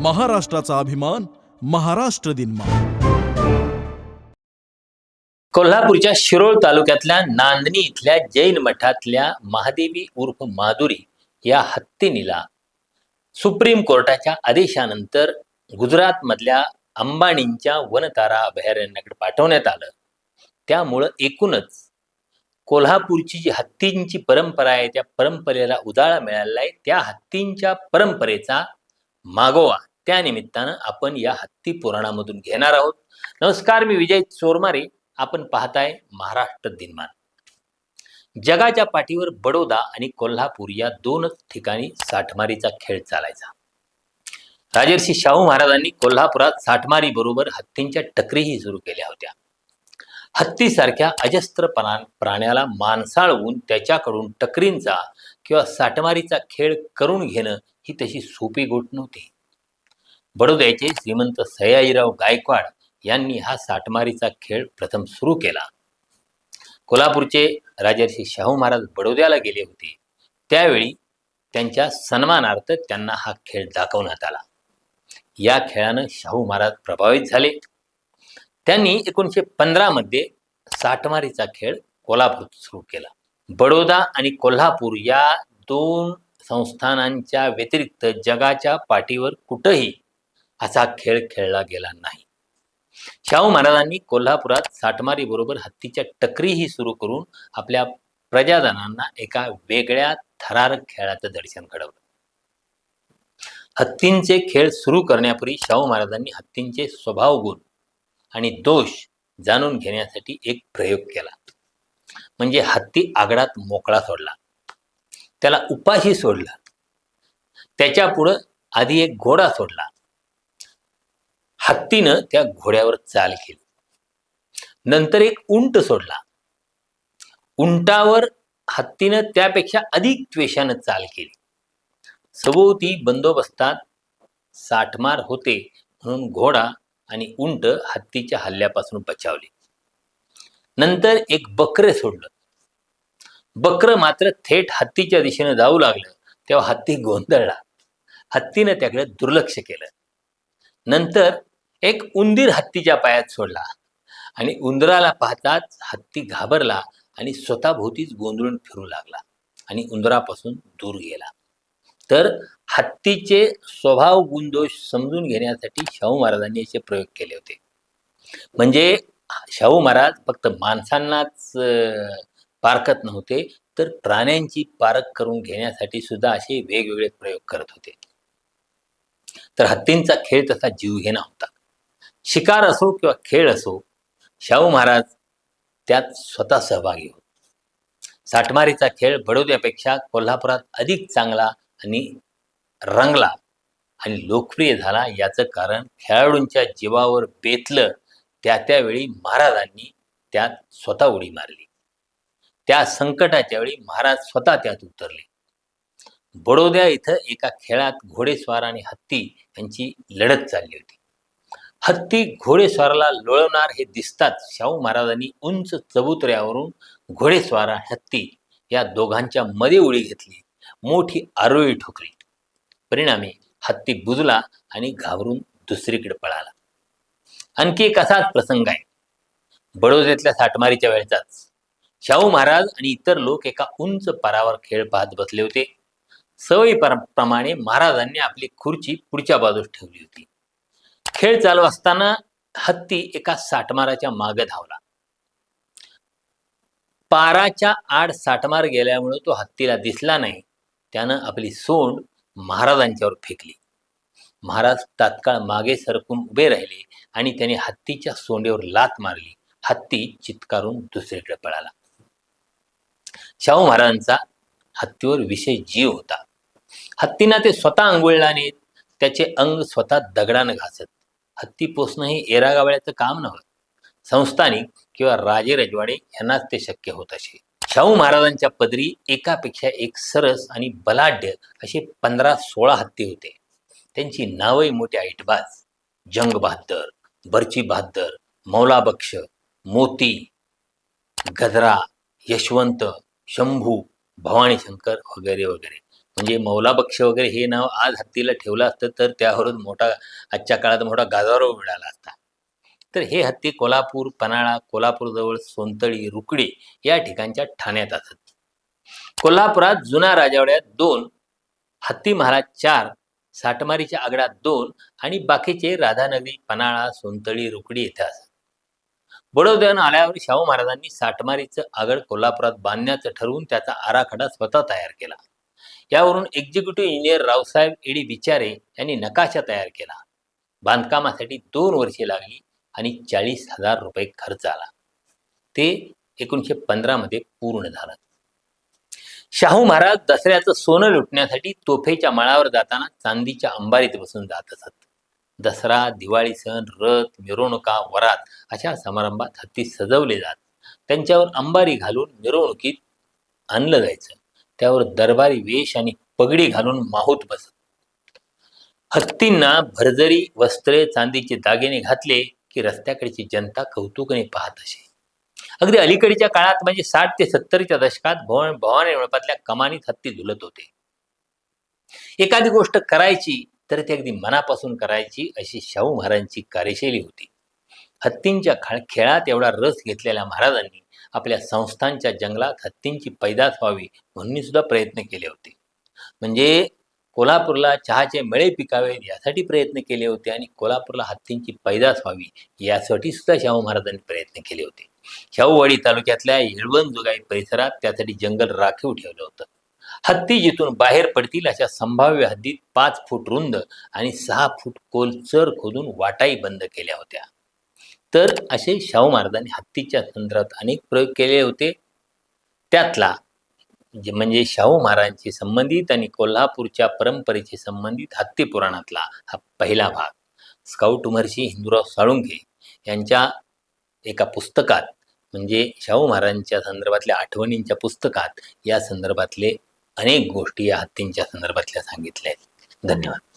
महाराष्ट्राचा अभिमान महाराष्ट्र दिनमा कोल्हापूरच्या शिरोळ तालुक्यातल्या नांदणी इथल्या जैन मठातल्या महादेवी उर्फ माधुरी या हत्तीनीला सुप्रीम कोर्टाच्या आदेशानंतर गुजरातमधल्या अंबाणींच्या वनतारा अभयारण्याकडे पाठवण्यात आलं. त्यामुळं एकूणच कोल्हापूरची जी हत्तींची परंपरा आहे त्या परंपरेला उजाळा मिळालेला आहे त्या हत्तींच्या परंपरेचा मागोवा त्या निमित्तानं आपण या हत्ती पुराणामधून घेणार आहोत. नमस्कार मी विजय चोरमारे आपण पाहताय महाराष्ट्र दिनमान. जगाच्या पाठीवर बडोदा आणि कोल्हापूर या दोनच ठिकाणी साठमारीचा खेळ चालायचा. राजर्षी शाहू महाराजांनी कोल्हापुरात साठमारी बरोबर हत्तींच्या टकरीही सुरू केल्या होत्या. हत्तीसारख्या अजस्त्र प्राण्याला माणसाळवून त्याच्याकडून टकरींचा किंवा साठमारीचा खेळ करून घेणं ही तशी सोपी गोट नव्हती. बडोद्याचे श्रीमंत सयाजीराव गायकवाड यांनी हा साठमारीचा खेळ प्रथम सुरू केला. कोल्हापूरचे राजर्षी शाहू महाराज बडोद्याला गेले होते. त्यावेळी त्यांच्या सन्मानार्थ त्यांना हा खेळ दाखवण्यात आला. या खेळानं शाहू महाराज प्रभावित झाले. त्यांनी एकोणीसशे पंधरामध्ये साठमारीचा खेळ कोल्हापूर सुरू केला. बडोदा आणि कोल्हापूर या दोन संस्थानांच्या व्यतिरिक्त जगाच्या पाठीवर कुठंही असा खेळ खेळला गेला नाही. शाहू महाराजांनी कोल्हापुरात साठमारी बरोबर हत्तीच्या टकरीही सुरू करून आपल्या प्रजाजनांना एका वेगळ्या थरारक खेळाचं दर्शन घडवलं. हत्तींचे खेळ सुरू करण्यापूर्वी शाहू महाराजांनी हत्तींचे स्वभाव गुण आणि दोष जाणून घेण्यासाठी एक प्रयोग केला. म्हणजे हत्ती आगडात मोकळा सोडला. त्याला उपाशी सोडला. त्याच्या पुढं आधी एक घोडा सोडला. हत्तीनं त्या घोड्यावर चाल केली. नंतर एक उंट सोडला. उंटावर हत्तीनं त्यापेक्षा अधिक त्वेषानं चाल केली. सभोवती बंदोबस्तात साठमार होते म्हणून घोडा आणि उंट हत्तीच्या हल्ल्यापासून बचावले. नंतर एक बकरे सोडलं. बकर मात्र थेट हत्तीच्या दिशेनं जाऊ लागलं. तेव्हा हत्ती गोंधळला. हत्तीनं त्याकडे दुर्लक्ष केलं. नंतर एक उंदीर हत्तीच्या पायात सोडला आणि उंदराला पाहताच हत्ती घाबरला आणि स्वतःभोवतीच गोंधळून फिरू लागला आणि उंदरापासून दूर गेला. तर हत्तीचे स्वभाव गुणदोष समजून घेण्यासाठी शाहू महाराजांनी असे प्रयोग केले होते. म्हणजे शाहू महाराज फक्त माणसांनाच पारखत नव्हते तर प्राण्यांची पारख करून घेण्यासाठी सुद्धा असे वेगवेगळे प्रयोग करत होते. तर हत्तींचा खेळ तसा जीव घेणा होता. शिकार असो किंवा खेळ असो शाहू महाराज त्यात स्वतः सहभागी होत. साठमारीचा खेळ बडोद्यापेक्षा कोल्हापुरात अधिक चांगला आणि रंगला आणि लोकप्रिय झाला. याचं कारण खेळाडूंच्या जीवावर बेतलं. त्या त्यावेळी महाराजांनी त्यात स्वतः उडी मारली. त्या संकटाच्या वेळी महाराज स्वतः त्यात उतरले. बडोद्या इथं एका खेळात घोडेस्वार आणि हत्ती यांची लढत चालली होती. हत्ती घोडेस्वाराला लोळवणार हे दिसताच शाहू महाराजांनी उंच चबुतऱ्यावरून घोडेस्वार हत्ती या दोघांच्या मध्ये उडी घेतली. मोठी आरोळी ठोकली. परिणामी हत्ती बुजला आणि घाबरून दुसरीकडे पळाला. आणखी एक असाच प्रसंग आहे. बडोद्यातल्या साठमारीच्या वेळचाच. शाहू महाराज आणि इतर लोक एका उंच पारावर खेळ पाहत बसले होते. सवयी प्रमाणे महाराजांनी आपली खुर्ची पुढच्या बाजूस ठेवली होती. खेळ चालू असताना हत्ती एका साठमाराच्या मागे धावला. पाराच्या आड साठमार गेल्यामुळे तो हत्तीला दिसला नाही. त्यानं आपली सोंड महाराजांच्यावर फेकली. महाराज तात्काळ मागे सरकून उभे राहिले आणि त्याने हत्तीच्या सोंडेवर लात मारली. हत्ती चित्कारून दुसरीकडे पळाला. शाहू महाराजांचा हत्तीवर विशेष जीव होता. हत्तींना ते स्वतः अंघोळला नेत त्याचे अंग स्वतः दगडानं घासत. हत्ती पोसणं हे एरागावळ्याचं काम नव्हतं संस्थानिक किंवा राजे रजवाडे यांनाच ते शक्य होत असे. शाहू महाराजांच्या पदरी एकापेक्षा एक सरस आणि बलाढ्य असे पंधरा सोळा हत्ती होते. त्यांची नावही मोठी ऐटबाज. जंग बहादर बर्ची बहादर मौलाबक्ष मोती गजरा यशवंत शंभू भवानीशंकर वगैरे वगैरे. म्हणजे मौला बक्ष वगैरे हे नाव आज हत्तीला ठेवलं असतं तर त्यावरून मोठा आजच्या काळात मोठा गाजारो मिळाला असता. तर हे हत्ती कोल्हापूर पन्हाळा कोल्हापूरजवळ सोनतळी रुकडी या ठिकाणच्या ठाण्यात असत. कोल्हापुरात जुना राजवाड्यात दोन हत्ती महाराज चार साठमारीच्या आगडात दोन आणि बाकीचे राधानगरी पन्हाळा सोनतळी रुकडी येथे असत. बडोद्यानं आल्यावर शाहू महाराजांनी साठमारीचं आगड कोल्हापुरात बांधण्याचं ठरवून त्याचा आराखडा स्वतः तयार केला. यावरून एक्झिक्युटिव्ह इंजिनियर रावसाहेब एडी बिचारे यांनी नकाशा तयार केला. बांधकामासाठी दोन वर्षे लागली आणि चाळीस हजार रुपये खर्च आला. ते एकोणीसशे पंधरामध्ये पूर्ण झालं. शाहू महाराज दसऱ्याचं सोनं लुटण्यासाठी तोफेच्या माळावर जाताना चांदीच्या अंबारीत बसून जात असत. दसरा दिवाळी सण रथ मिरवणुका वरात अशा समारंभात हत्ती सजवले जात. त्यांच्यावर अंबारी घालून मिरवणुकीत आणलं जायचं. त्यावर दरबारी वेश आणि पगडी घालून माहूत बसत. हत्तींना भरजरी वस्त्रे चांदीचे दागिने घातले की रस्त्याकडची जनता कौतुकाने पाहत असे. अगदी अलीकडच्या काळात म्हणजे साठ ते सत्तरच्या दशकात भवन भवानी मंडपातल्या कमानीत हत्ती झुलत होते. एखादी गोष्ट करायची तर ती अगदी मनापासून करायची अशी शाहू महाराजांची कार्यशैली होती. हत्तींच्या खा खेळात एवढा रस घेतलेल्या महाराजांनी आपल्या संस्थांच्या जंगलात हत्तींची पैदास व्हावी म्हणून सुद्धा प्रयत्न केले होते. म्हणजे कोल्हापूरला चहाचे मळे पिकावेत यासाठी प्रयत्न केले होते आणि कोल्हापूरला हत्तींची पैदास व्हावी यासाठी सुद्धा शाहू महाराजांनी प्रयत्न केले होते. शाहूवाडी तालुक्यातल्या येळवण जोगाई परिसरात त्यासाठी जंगल राखीव ठेवलं होतं. हत्ती जिथून बाहेर पडतील अशा संभाव्य हद्दीत पाच फूट रुंद आणि सहा फूट खोलचर खोदून वाटाई बंद केल्या होत्या. तर असे शाहू महाराजांनी हत्तीच्या संदर्भात अनेक प्रयोग केले होते. त्यातला जे म्हणजे शाहू महाराजांशी संबंधित आणि कोल्हापूरच्या परंपरेशी संबंधित हत्ती पुराणातला हा पहिला भाग. स्काउट उमर्षी हिंदूराव साळुंखे यांच्या एका पुस्तकात म्हणजे शाहू महाराजांच्या संदर्भातल्या आठवणींच्या पुस्तकात या संदर्भातले अनेक गोष्टी या हत्तींच्या संदर्भातल्या सांगितल्या आहेत. धन्यवाद.